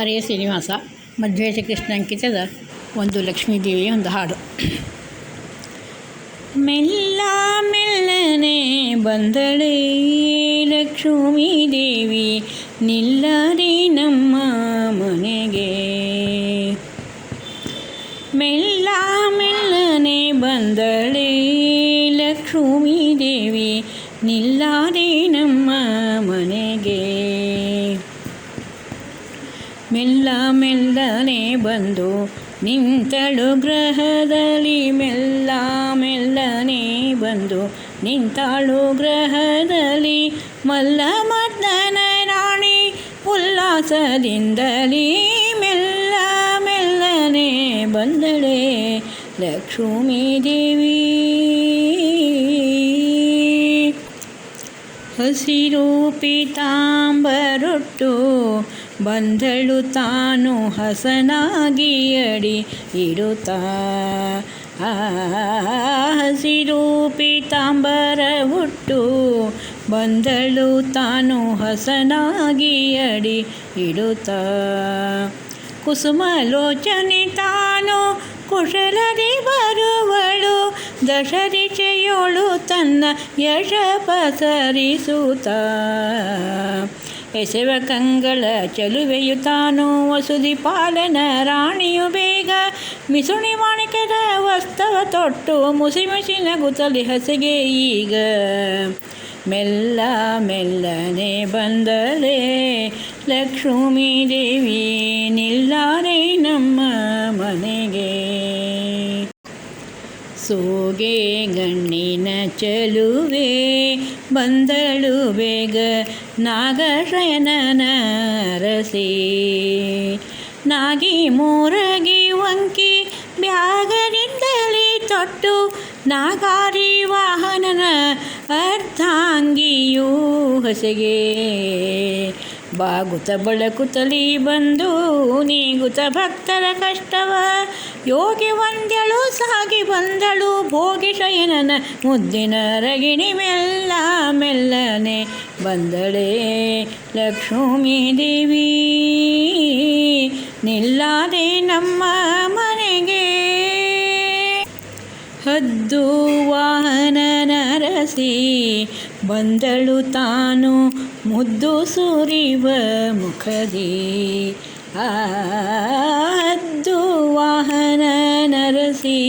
ಹರೆಯ ಶ್ರೀನಿವಾಸ ಮಧ್ವೇಶ ಕೃಷ್ಣ ಅಂಕಿತದ ಒಂದು ಲಕ್ಷ್ಮೀದೇವಿಯ ಒಂದು ಹಾಡು. ಮೆಲ್ಲ ಮೆಲ್ಲನೆ ಬಂದಳೆ ಲಕ್ಷ್ಮೀ ದೇವಿ, ನಿಲ್ಲದೆ ನಮ್ಮ ಮನೆಗೆ. ಮೆಲ್ಲ ಮೆಲ್ಲನೆ ಬಂದಳೆ ಲಕ್ಷ್ಮೀ ದೇವಿ ಮೆಲ್ಲ ಮೆಲ್ಲನೆ ಬಂದು ನಿಂತಳು ಗ್ರಹದಲ್ಲಿ. ಮೆಲ್ಲ ಮೆಲ್ಲನೆ ಬಂದು ನಿಂತಾಳು ಗ್ರಹದಲ್ಲಿ. ಮಲ್ಲ ಮದ್ದನ ರಾಣಿ ಉಲ್ಲಾಸದಿಂದಲೇ ಮೆಲ್ಲ ಮೆಲ್ಲನೆ ಬಂದಳೆ. ಲಕ್ಷ್ಮೀ ದೇವಿ ಹಸಿರು ಪೀತಾಂಬರೊಟ್ಟು ಬಂದಳು ತಾನು ಹಸನಾಗಿ ಅಡಿ ಇಡುತ್ತಾ ಹಸಿರು ಪೀತಾಂಬರ ಹುಟ್ಟು ಬಂದಳು ತಾನು ಹಸನಾಗಿ ಅಡಿ ಇಡುತ್ತ ಕುಸುಮಲೋಚನೆ ತಾನು ಕುಶಲದಿ ಬರುವಳು ದಶರಿಚೆಯೋಳು ತನ್ನ ಯಶ ಪಸರಿಸುತ್ತ. ಎಸೆವ ಕಂಗಳ ಚಲುವೆಯು ತಾನು ವಸುದಿ ಪಾಲನ ರಾಣಿಯು ಬೇಗ ಮಿಸುಣಿ ಮಾಣಿಕದ ವಸ್ತವ ತೊಟ್ಟು ಮುಸಿ ಮುಸಿ ನಗುತ್ತಲಿ ಹಸಿಗೆ ಈಗ. ಮೆಲ್ಲ ಮೆಲ್ಲನೆ ಬಂದಲೇ ಲಕ್ಷ್ಮೀ ದೇವಿ ನಿಲ್ಲಾರೆ ಸೋಗೆ ಗಣ್ಣಿನ ಚಲುವೆ, ಬಂದಳು ಬೇಗ ನಾಗಶಯನನ ರಸಿ. ನಾಗಿ ಮೂರಗಿ ವಂಕಿ ಬ್ಯಾಗನಿಂದಲೇ ತೊಟ್ಟು ನಾಗಾರಿ ವಾಹನನ ಅರ್ಧಾಂಗಿಯೂ ಹೊಸಗೆ. ಬಾಗುತ ತಲಿ ಬಂದು, ನೀಗುತ ಭಕ್ತರ ಕಷ್ಟವ. ಯೋಗಿ ವಂದ್ಯಳು ಸಾಗಿ ಬಂದಳು, ಭೋಗಿ ಶಯನನ ಮುದ್ದಿನ ರಗಿಣಿ ಮೆಲ್ಲ ಮೆಲ್ಲನೆ ಬಂದಳೇ. ಲಕ್ಷ್ಮೀ ದೇವಿ, ನಿಲ್ಲಾದೆ ನಮ್ಮ ಮನೆಗೆ. ಹದ್ದು ವಾಹನ ನರಸಿ ಬಂದಳು ತಾನು ಮುದ್ದು ಸುರಿವ ಮುಖದಿ. ಅದ್ದು ವಾಹನ ನರಸಿ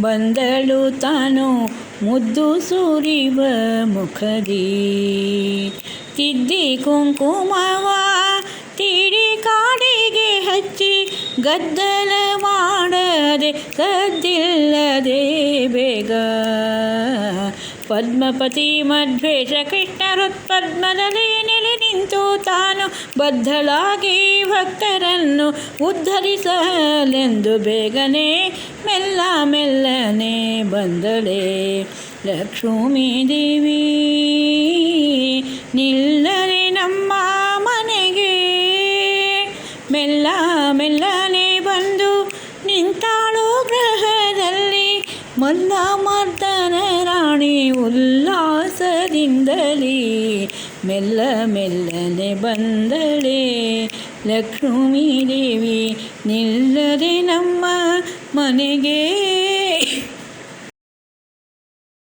ಬಂದಳು ತಾನು ಮುದ್ದು ಸುರಿವ ಮುಖದಿ. ತಿದ್ದಿ ಕುಂಕುಮವ ತಿಡಿ ಕಾಡಿಗೆ ಹಚ್ಚಿ ಗದ್ದಲ ಮಾಡದೆ ಕದ್ದಿಲ್ಲದೆ ಬೇಗ ಪದ್ಮಪತಿ ಮಧ್ವೇಶ ಕೃಷ್ಣ ಹೃತ್ಪದ್ಮದಲ್ಲಿ ನೆಲೆ ನಿಂತು ತಾನು ಬದ್ಧಳಾಗಿ ಭಕ್ತರನ್ನು ಉದ್ಧರಿಸಲೆಂದು ಬೇಗನೆ ಮೆಲ್ಲ ಮೆಲ್ಲನೆ ಬಂದಳೆ. ಲಕ್ಷ್ಮೀ ದೇವಿ ನಿಲ್ಲರೆ ನಮ್ಮ ಮನೆಗೆ. ಮೆಲ್ಲ ಮೆಲ್ಲನೆ ಗ್ರಹದಲ್ಲಿ ಮಲ್ಲ ಮರ್ದನ ರಾಣಿ ಉಲ್ಲಾಸದಿಂದಲೇ ಮೆಲ್ಲ ಮೆಲ್ಲನೆ ಬಂದಳೆ ಲಕ್ಷ್ಮೀ ದೇವಿ ನಿಲ್ಲದೆ ನಮ್ಮ ಮನೆಗೆ